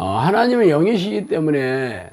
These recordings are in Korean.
어, 하나님은 영이시기 때문에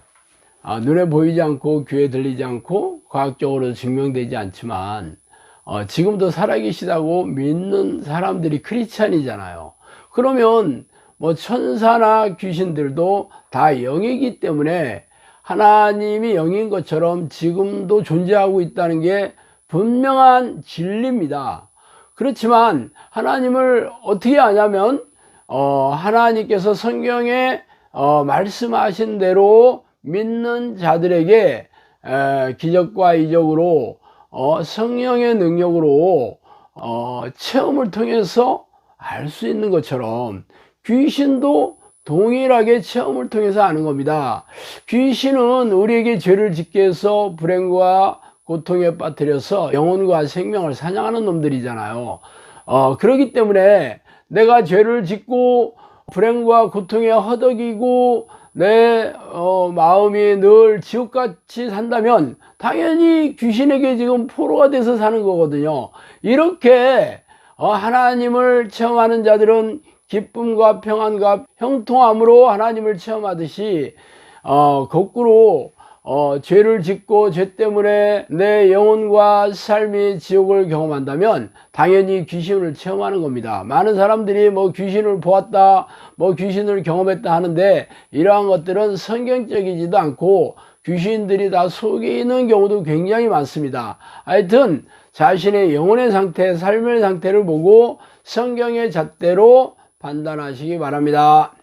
아, 눈에 보이지 않고 귀에 들리지 않고 과학적으로 증명되지 않지만 어, 지금도 살아계시다고 믿는 사람들이 크리스찬이잖아요. 그러면 뭐 천사나 귀신들도 다 영이기 때문에 하나님이 영인 것처럼 지금도 존재하고 있다는 게 분명한 진리입니다. 그렇지만 하나님을 어떻게 아냐면 어, 하나님께서 성경에 어, 말씀하신 대로 믿는 자들에게 에, 기적과 이적으로 어, 성령의 능력으로 어, 체험을 통해서 알 수 있는 것처럼 귀신도 동일하게 체험을 통해서 아는 겁니다. 귀신은 우리에게 죄를 짓게 해서 불행과 고통에 빠뜨려서 영혼과 생명을 사냥하는 놈들이잖아요. 어, 그렇기 때문에 내가 죄를 짓고 불행과 고통에 허덕이고 내 어, 마음이 늘 지옥같이 산다면 당연히 귀신에게 지금 포로가 돼서 사는 거거든요. 이렇게 어, 하나님을 체험하는 자들은 기쁨과 평안과 형통함으로 하나님을 체험하듯이 어, 거꾸로 어, 죄를 짓고 죄 때문에 내 영혼과 삶이 지옥을 경험한다면 당연히 귀신을 체험하는 겁니다. 많은 사람들이 뭐 귀신을 보았다, 뭐 귀신을 경험했다 하는데 이러한 것들은 성경적이지도 않고 귀신들이 다 속이는 경우도 굉장히 많습니다. 하여튼 자신의 영혼의 상태, 삶의 상태를 보고 성경의 잣대로 판단하시기 바랍니다.